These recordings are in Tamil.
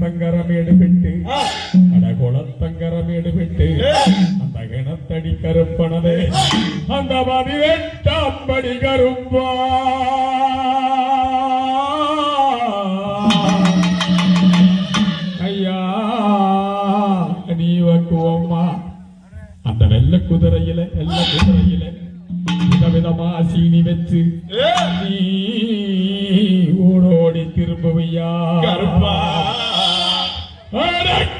குளத்தங்கரம் எடுபிட்டு அட குளத்தங்கரம் எடுபிட்டு அந்த கிணத்தடி கருப்பனதே. அந்த பதிவெட்டாம் படி கரும்பா ஐயா நீ வக்குவோம்மா அந்த வெள்ள குதிரையில வெள்ள குதிரையில விதவிதமா சீனி வச்சு நீ ஓடோடி திரும்புவியா? கருப்பா. ¡Ahora!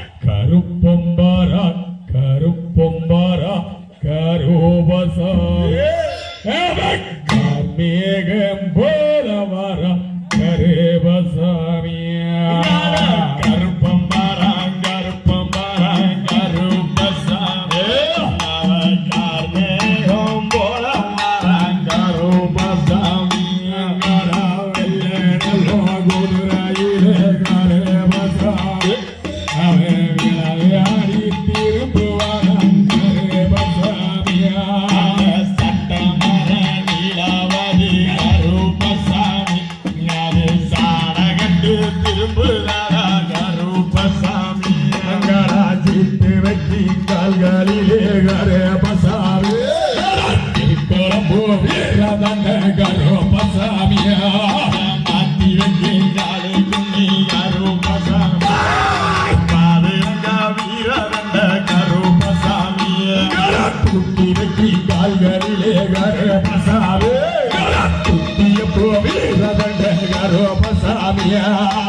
yeah.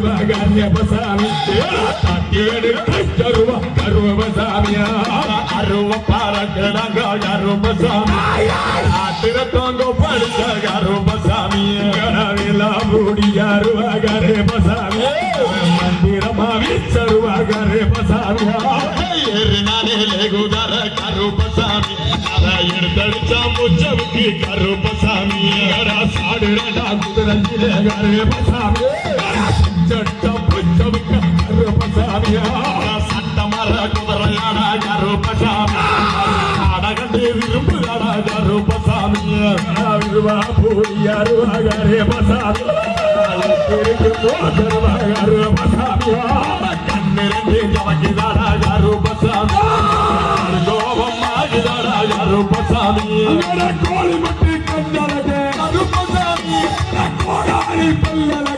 கர்வசாமி தட்டியடு கஷ்டருவ கர்வசாமியா அருவ பாரக்கடாங்க கர்வசாமி ஆத்திர தோங்க படுத்த கர்வசாமி கனவிலாம் ஓடியாருவ கோழி மட்டி கண்டரே அது பசாமி கோடாரி பல்லல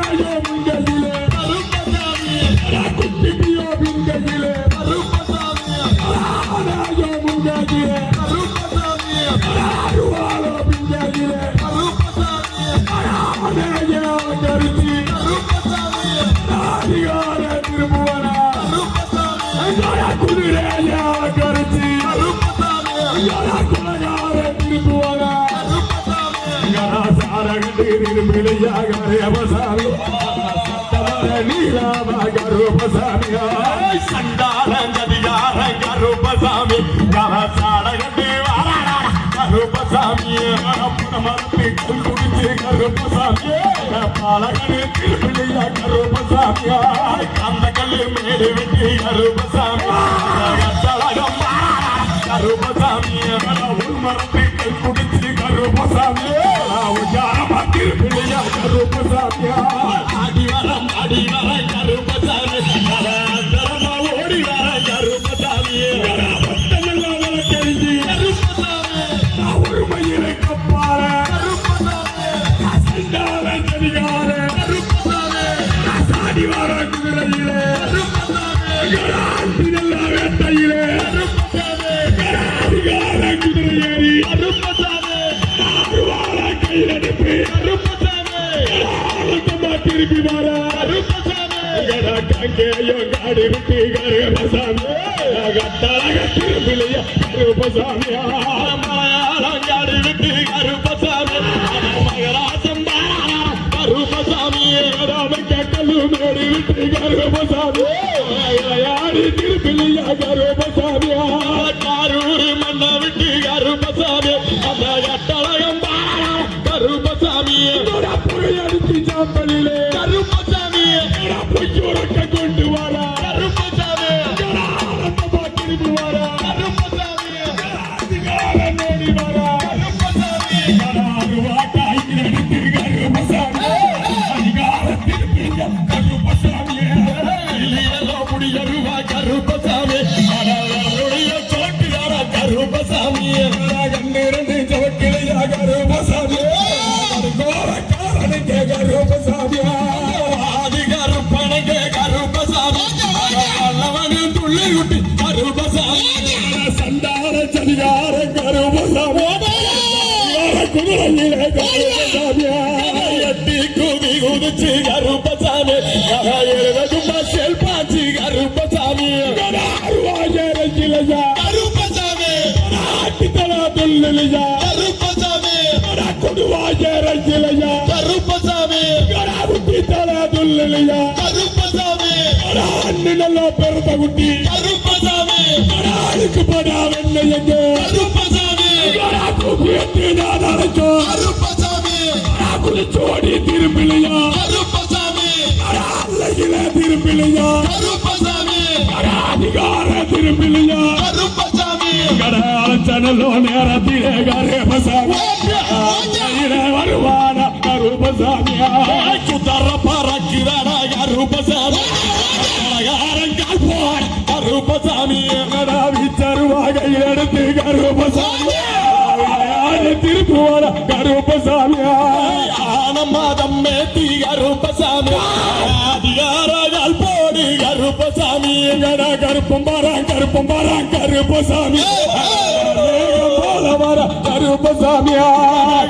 சாரகண்டு திரும்பிழையாக ரேவசாமி நீலாமாக ரூபசாமியா சண்டாளங்கதிகாரம் கருப்பசாமி கரசாடகண்டு வாராடா கருப்பசாமி. மரப்பி குடிச்சு கருப்பசாமி பாலகடு அந்த கல்லு மேடு வெட்டி கருப்பசாமி கட்டழகம் கருப்பசாமி மரப்பி குடிச்சு கருப்பசாமி திரும்பிழையா கருப்பசாமியா அடிவரம் அடிவரம் கருப்பசாமி கரந்தரமா ஓடி வர கருப்பசாமி தெரிஞ்சு கருப்பசாமி ஒருமையிலே கப்பார கருப்பசாமி அதிகார கருப்பசாமி சாடி வர குதிரையிலே. கருப்பசாமி ஆனந்தமா திருப்பி வர கங்கேயும் காடி விட்டு கருப்பசாமி கட்டழக திருப்பிலையா கருப்பசாமியா மலையாளங்காடி விட்டு கருப்பசாமி மகராசம் கருப்பசாமி கட்டலு மேடி விட்டு எட்டி குதி குதிச்சு கருப்பசாமி. எழுதுமா செல்பாச்சி கருப்பசாமி. கருப்பசாமி கருப்பசாமி கருப்பசாமி கருப்பசாமி நல்லா பெருத்த குட்டி கருப்பசாமி ஆளுக்கு படா வெண்ண எங்க கருப்பசாமி கருப்பசாமி குளிச்சோடி திரும்பிலையா? கருப்பசாமி அல்லகில திரும்பிலையா? கருப்பசாமி அதிகார திரும்பிலையா? கருப்பசாமி கடலோ நேரத்திலே கருபசாமி வருவான கருபசாமியா சுத்தர திருப்புவான கருபசாமியா ஆனமாதம் மேத்தி கருப்பசாமி அதிகாரங்கள் போடு கருப்பசாமி. எங்கடா கருப்பம் பாரான் கருப்பம் பாரான் கருப்பசாமி? போல வர கருப்பசாமியா?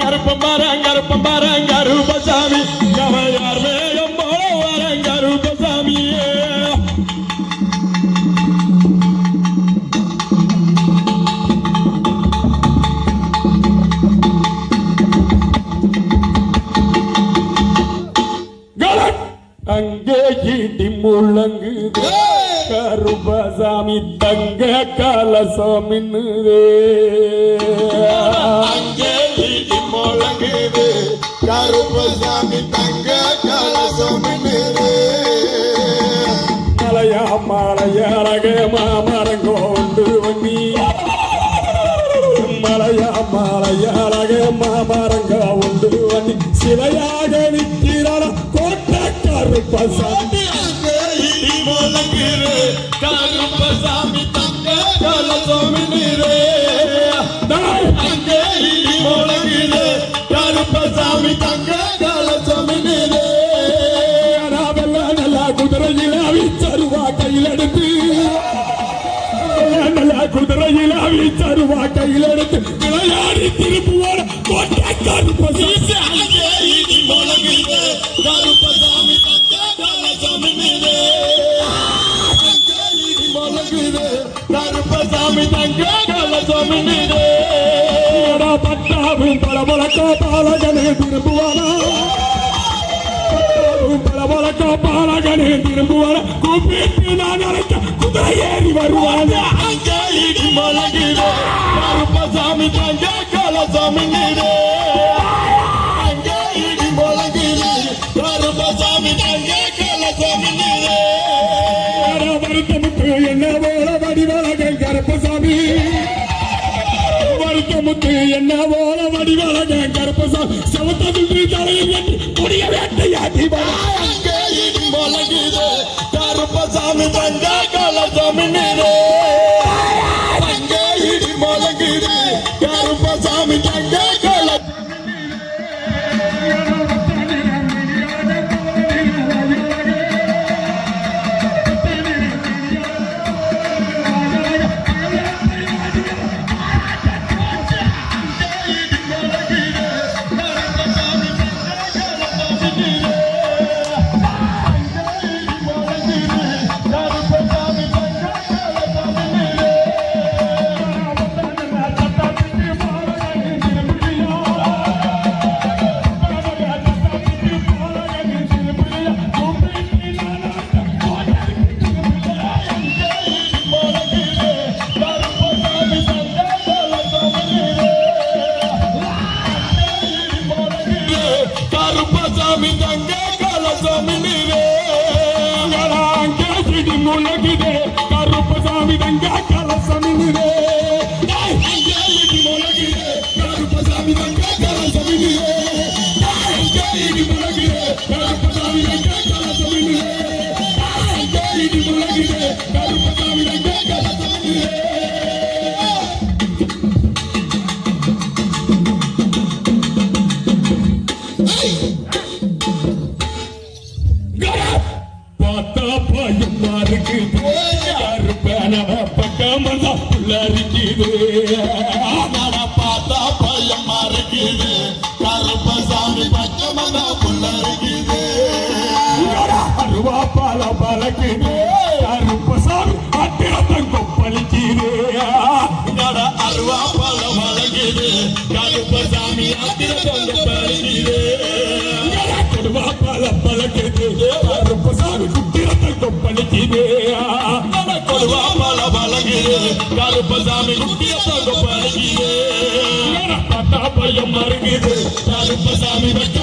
கருப்பம் பாரங் கருப்பம் பாரங் கருப்பசாமி. கவையார் அங்கே ஈட்டி முழங்குது கருப்பசாமி தங்க கலசம் மின்னுதே அங்கே இடி முழங்குது. கருப்பசாமி தங்க கலசம் மலையா மலையழக மாமரம் கொண்டு வண்ணி மலையா மலையழக மாமரங்க சிலையாக நிற்கிறான கோட்டை கருப்பசாமி அங்கே இடி மோலங்கிரு கருப்பசாமி தங்க கலசோமி நீரே அங்கே இடி மோலங்கிரு கருப்பசாமி தங்க கலசோமி நீரே ராவெல்லாம் நல்லா குதிரையில் அவிச்சருவா கையில் எடுத்து நல்லா குதிரையில் கருப்பசாமி கலசம் மீது பட்டாவும் பளபளக்கா பாலகனே திரும்புவானா? பளபளக்கா பாலகனே திரும்புவானா? கூப்பிட்டு நான் அழைத்த குதிரை ஏறி வருவானா? அங்கே இடி முழங்குது கருப்பசாமி தங்க கலசம் மீது என்ன போல வடிவழகன் கருப்பசாமி செவத்தது தலையில் வெட்டி கொடிய வேட்டையாடி வர கருப்பசாமி தங்க கலசம் மீது பக்கமல்லா புள்ளரிக்குது நட பார்த்தா பயமா இருக்குது கருப்பசாமி பச்சமங்க புள்ள இருக்குது அருவா பால பழக்குது தொங்க பழகுது பார்த்தா பயம் மருங்குது கருப்பசாமி வெட்ட